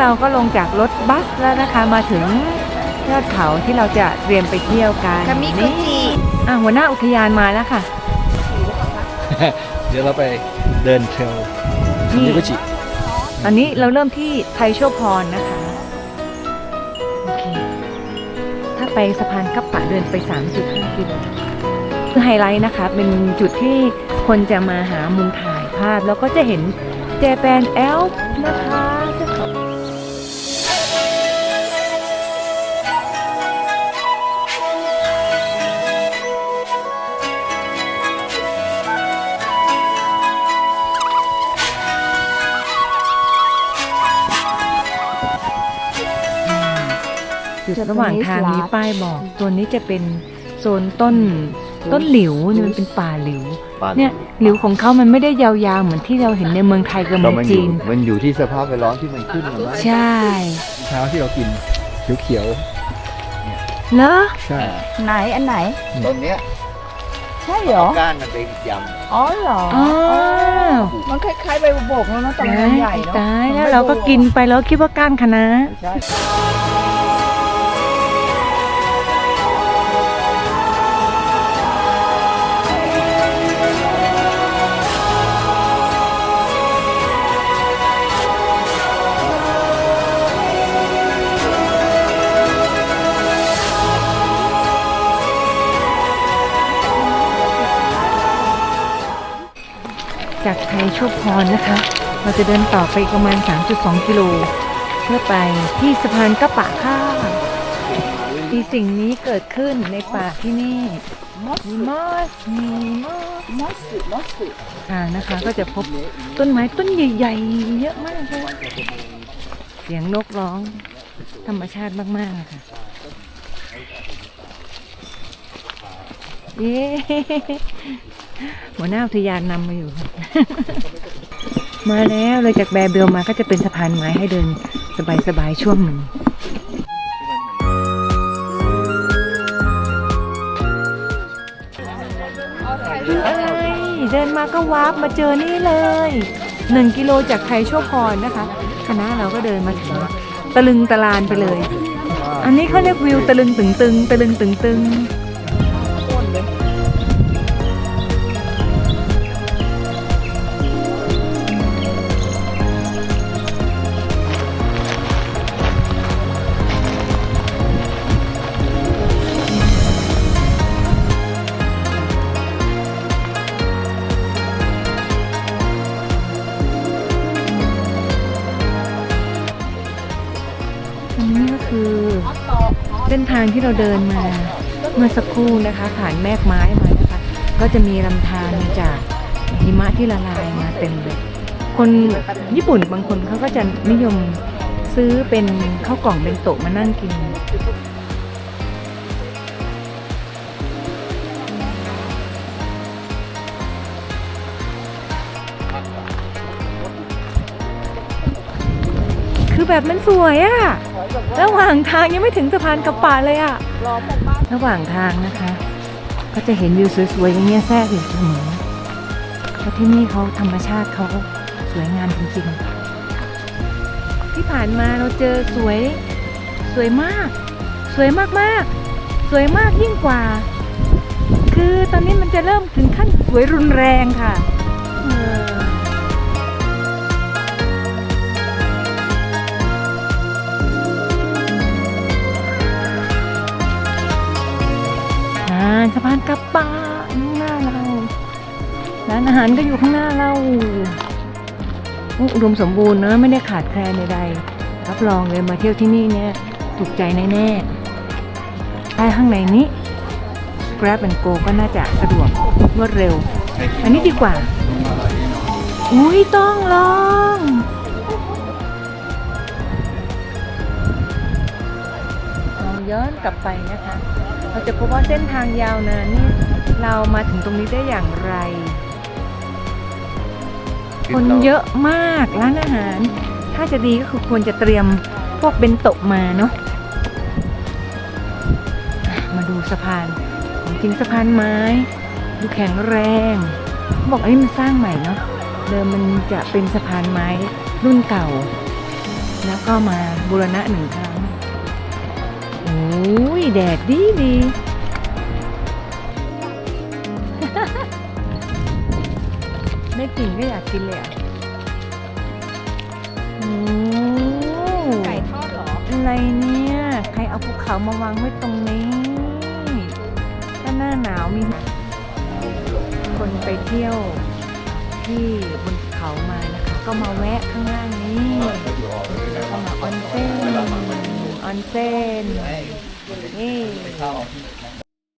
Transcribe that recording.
เราก็ลงจากรถบัสแล้วนะคะมาถึงยอดเขาที่เราจะเตรียมไปเที่ยวกันคามิกุนี่จิอะหัวหน้าอุทยานมาแล้วค่ะ เดี๋ยวเราไปเดินเทรลคามิกุจิตอนนี้เราเริ่มที่ไทโชพรนะคะ โอเค ถ้าไปสะพานกัปปะเดินไป 3.5กิโลคือไฮไลท์นะคะ เป็นจุดที่คนจะมาหามุมถ่ายภาพ แล้วก็จะเห็นเจแปนแอลป์นะคะ จุดระหว่างทางมีป้ายบอกตัวนี้จะเป็นโซนต้นต้นหลิวนี่มันเป็นป่าหลิว เนี่ยหลิวของเขามันไม่ได้ยาวๆเหมือนที่เราเห็นในเมืองไทยกับเมืเราองมันอจียู่นมันอยู่ที่สภาพแวดล้อมที่มันขึ้นมาไหมใช่เช้าที่เรากินเขียวเหรอๆใช่ไหนอันไหนต้นเนี้ยใช่เหรอก้านมันเป็นยอ๋อเหรออ๋อมันคล้ายๆใบบุบกแล้วเนอะแต่มันใหญ่เนาะตายแล้วเราก็กินไปแล้วคิดว่าก้านคะน้าำไม่ใช่ จากไทยโชคพรนะคะ เราจะเดินต่อไปประมาณ 3.2 กิโล เพื่อไปที่สะพานกระปะค่ะมีสิ่งนี้เกิดขึ้นในป่าที่นี่มีมอสมีมอสมอสมอสทางนะคะก็จะพบต้นไม้ต้นใหญ่ๆ เยอะมากเลยเสียงนกร้อง ธรรมชาติมากๆค่ะเย้ หัวหน้าอุทยานนำมาอยู่ มาแล้วเลยจากแบร์เบลมาก็จะเป็นสะพานไม้ให้เดินสบายๆช่วงหนึ่งเอ้ยเดินมาก็วาร์ปมาเจอนี่เลยหนึ่งกิโลจากไทยชั่วพรนะคะ คณะเราก็เดินมาถึงตะลึงตะลานไปเลย อันนี้เขาเรียกวิวตะลึงตึงตึงตะลึงตึงตึงางที่เราเดินมาเมื่อสักครู่นะคะ ผ่านแมกไม้มานะคะ ก็จะมีลำธารจากหิมะที่ละลายมาเต็มเลยคนญี่ปุ่นบางคนเขาก็จะนิยมซื้อเป็นข้าวกล่องเป็นโตะมานั่งกิน แบบมันสวยอะระหว่างทางยังไม่ถึงสะพานกระปะเลยอะระหว่างทางนะคะ ก็จะเห็นวิวสวยๆอย่างเงี้ยแทรกอยู่เสมอเพราะที่นี่เขาธรรมชาติเขาสวยงามจริงๆ ที่ผ่านมาเราเจอสวยสวยมาก สวยมากๆ สวยมากยิ่งกว่า คือตอนนี้มันจะเริ่มถึงขั้นสวยรุนแรงค่ะ สะพานกระปาข้างหน้าเราร้านอาหารก็อยู่ข้างหน้าเราอุดมสมบูรณ์เนอะไม่ได้ขาดแคลนใดๆรับรองเลยมาเที่ยวที่นี่เนี่ยถูกใจแน่ๆไปข้างในนี้ Grab and Go ก็น่าจะสะดวกรวดเร็ว อันนี้ดีกว่า อุ้ยต้องลอง ย้อนกลับไปนะคะ เราจะพบว่าเส้นทางยาวนานนี่เรามาถึงตรงนี้ได้อย่างไร คนเยอะมากร้านอาหาร ถ้าจะดีก็คือควรจะเตรียมพวกเบนโตะมาเนาะอะมาดูสะพานของจริงสะพานไม้ ดูแข็งแรงเขาบอกอันนี้มันสร้างใหม่เนาะเดิมมันจะเป็นสะพานไม้รุ่นเก่า แล้วก็มาบูรณะหนึ่งครั้งโอ้ ยแดดดีดีไม่กลิ่นก็อยากกินเลยอะโอ้ไก่ทอดเหรอ อะไรเนี่ย ใครเอาภูเขามาวางไว้ตรงนี้ ถ้าหน้าหนาวมี คนไปเที่ยวที่บนเขามานะคะ ก็มาแวะข้างล่างนี้แล้วก็มาออนเซ็น ออนเซนนี่